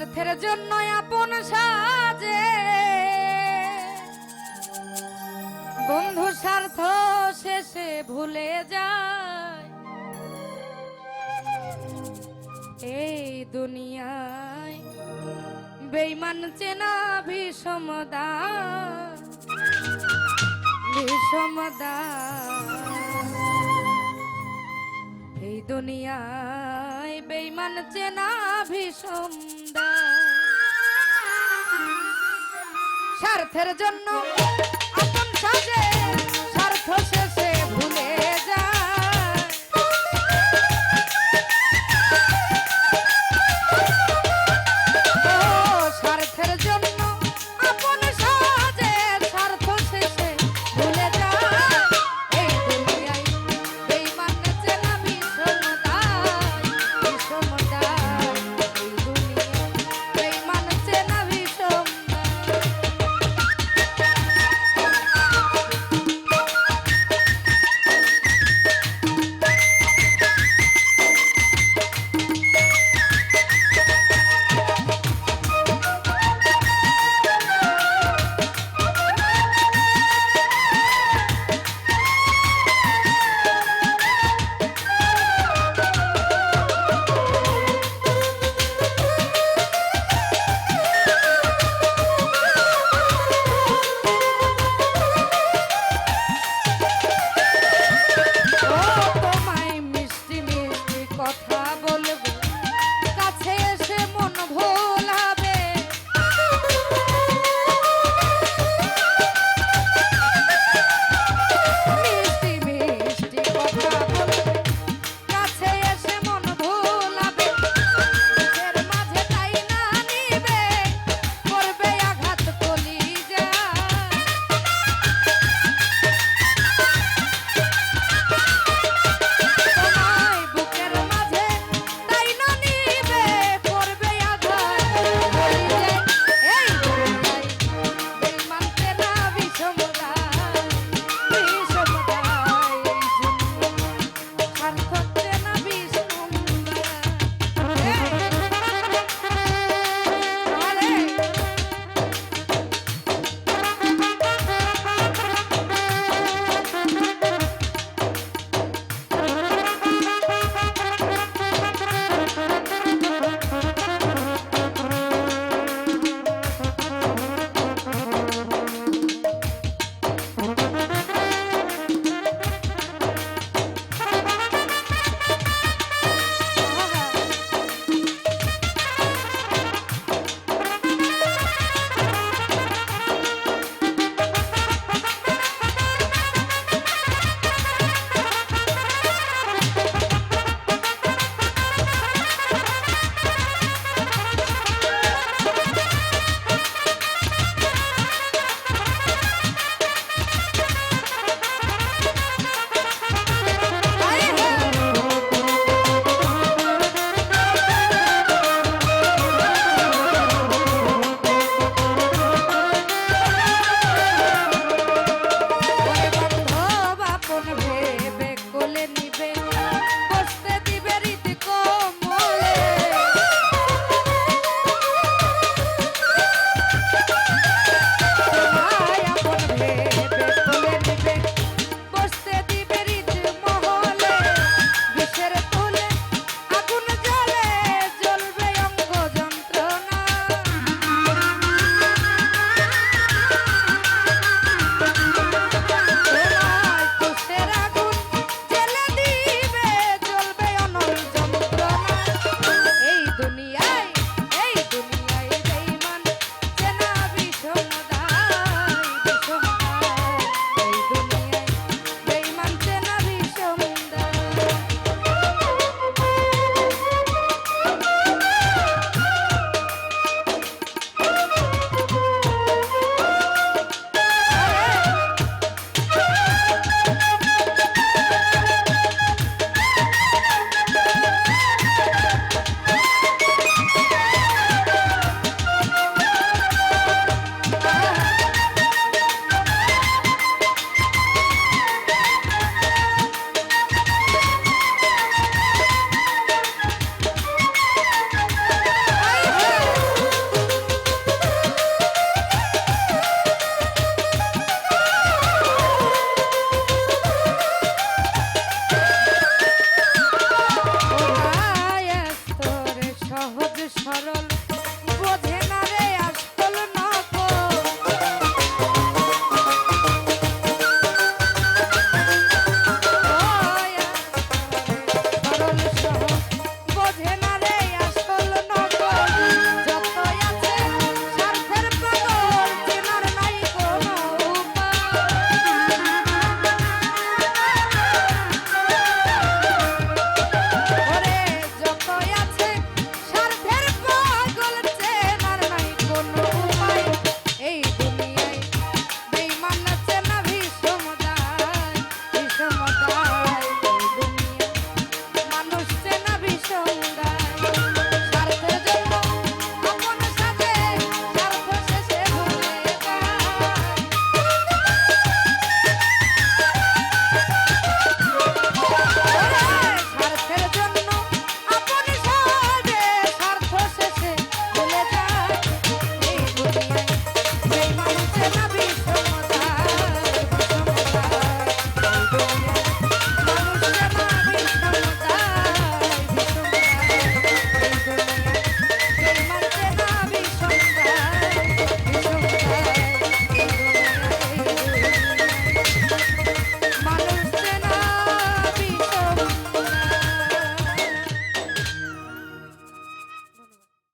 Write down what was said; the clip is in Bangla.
স্বার্থের জন্য আপন সাজে। বন্ধু স্বার্থ শেষে ভুলে যায়। এই দুনিয়ায় বেইমান চেনা বিষমদা বিষমদা এই দুনিয়ায় বেইমান চেনা ভীষণ স্বার্থের জন্য আপন স্বার্থ সে